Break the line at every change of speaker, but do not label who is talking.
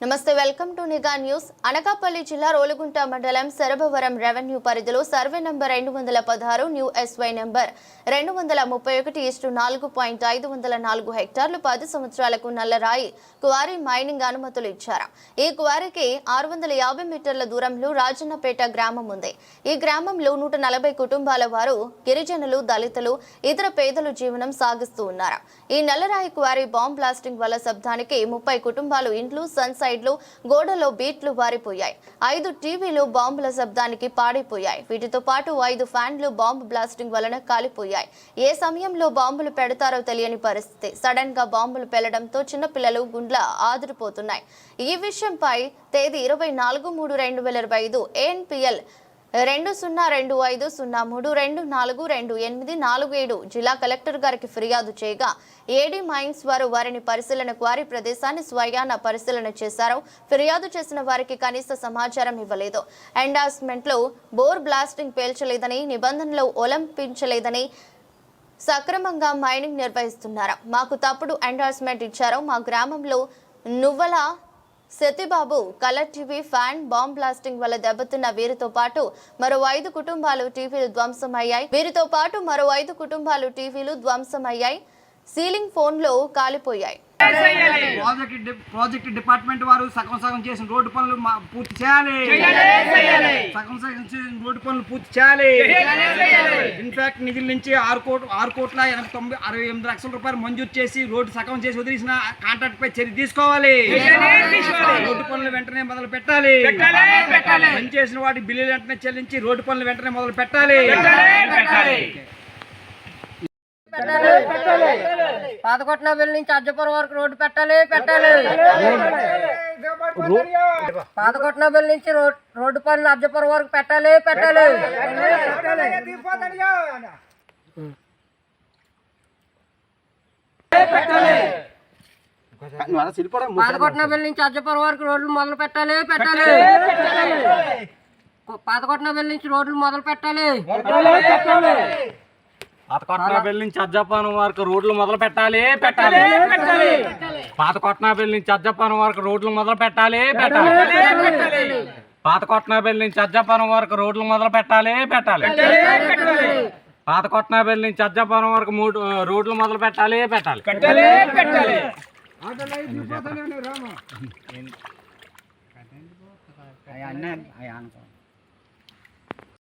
నమస్తే welcome to Nigha news. Anakapalli జిల్లా రోలుగుంట మండలం శరభవరం రెవెన్యూ పరిధిలో సర్వే నంబర్ రెండు వందల పదహారు న్యూ ఎస్వై నంబర్ రెండు వందల ముప్పై ఒకటి ఇస్టు నాలుగు పాయింట్ ఐదు వందల నాలుగు హెక్టార్లు పది సంవత్సరాలకు నల్లరాయి క్వారీ మైనింగ్ అనుమతులు ఇచ్చారు. ఈ క్వారీకి ఆరు వందల యాభై మీటర్ల దూరంలో రాజన్నపేట గ్రామం ఉంది. ఈ గ్రామంలో నూట నలభై కుటుంబాల వారు గిరిజనులు దళితులు ఇతర పేదలు జీవనం సాగిస్తూ ఉన్నారు. ఈ నల్లరాయి క్వారీ బాంబ్ బ్లాస్టింగ్ వల్ల శబ్దానికి ముప్పై కుటుంబాలు ఇండ్లు సన్ సైడ్లు గోడలో బీట్లు వారిపోయాయి. ఐదు టీవీలు బాంబుల శబ్దానికి పాడైపోయాయి. వీటితో పాటు ఐదు ఫ్యాన్లు బాంబు బ్లాస్టింగ్ వలన కాలిపోయాయి. ఏ సమయంలో బాంబులు పెడతారో తెలియని పరిస్థితి. సడన్గా బాంబులు పెళ్ళడంతో చిన్నపిల్లలు గుండ్ల ఆదురిపోతున్నాయి. ఈ విషయంపై తేదీ ఇరవై నాలుగు మూడు రెండు వేల ఇరవై ఐదు ఏఎన్పిఎల్ రెండు సున్నా రెండు ఐదు సున్నా మూడు రెండు నాలుగు రెండు ఎనిమిది నాలుగు ఏడు జిల్లా కలెక్టర్ గారికి ఫిర్యాదు చేయగా ఏడీ మైన్స్ వారు వారిని పరిశీలనకు వారి ప్రదేశాన్ని స్వయాన పరిశీలన చేశారు. ఫిర్యాదు చేసిన వారికి కనీస సమాచారం ఇవ్వలేదు. ఎండాస్మెంట్లో బోర్ బ్లాస్టింగ్ పేల్చలేదని నిబంధనలు ఒలంపించలేదని సక్రమంగా మైనింగ్ నిర్వహిస్తున్నారు. మాకు తప్పుడు ఎండార్స్మెంట్ ఇచ్చారు. మా గ్రామంలో Nuvvala Satibabu colour TV fan bomb blasting వల్ల దెబ్బతిన్న వీరితో పాటు మరో ఐదు కుటుంబాలు టీవీలు ధ్వంసమయ్యాయి. వీరితో పాటు మరో ఐదు కుటుంబాలు టీవీలు ధ్వంసమయ్యాయి. సీలింగ్ ఫోన్లు కాలిపోయాయి.
ప్రాజెక్ట్ ప్రాజెక్ట్ డిపార్ట్మెంట్ వారు సగం సగం చేసిన రోడ్డు పనులు పూర్తి చేయాలి. సగం సగం చేసిన రోడ్డు పనులు పూర్తి చేయాలి. ఇన్ఫాక్ట్ నిధుల నుంచి ఆరు కోట్లు ఆరు కోట్ల ఎనభై తొంభై అరవై ఎనిమిది లక్షల రూపాయలు మంజూరు చేసి రోడ్డు సగం చేసి వదిలేసిన కాంట్రాక్ట్ పై చర్య తీసుకోవాలి. రోడ్డు పనులు వెంటనే మొదలు పెట్టాలి. పని చేసిన వాటి బిల్లులు వెంటనే చెల్లించి రోడ్డు పనులు వెంటనే మొదలు పెట్టాలి.
పాతకొట్ల బిల్ నుంచి అజ్జపురం వరకు రోడ్డు పెట్టాలి పెట్టాలి. పాతకొట్ల బిల్ నుంచి రోడ్- రోడ్డు పనులు అజ్జపురం వరకు పెట్టాలి పెట్టాలి. పాతకొట్ల బిల్ నుంచి అజ్జపురం వరకు రోడ్లు మొదలు పెట్టాలి పెట్టాలి. పాతకొట్ల బిల్ నుంచి రోడ్లు మొదలు పెట్టాలి.
పాతకొట్నాపల్లి నుంచి అజ్జపానం వరకు రోడ్లు మొదలు పెట్టాలి పెట్టాలి. పాతకొట్నాపల్లి నుంచి అజ్జపానం వరకు రోడ్లు మొదలు పెట్టాలి పెట్టాలి. పాతకొట్నాపల్లి నుంచి అజ్జపానం వరకు రోడ్లు మొదలు పెట్టాలి పెట్టాలి. పాతకొట్నాపల్లి నుంచి అజ్జపానం వరకు మూడు రోడ్లు మొదలు పెట్టాలి పెట్టాలి.
రామ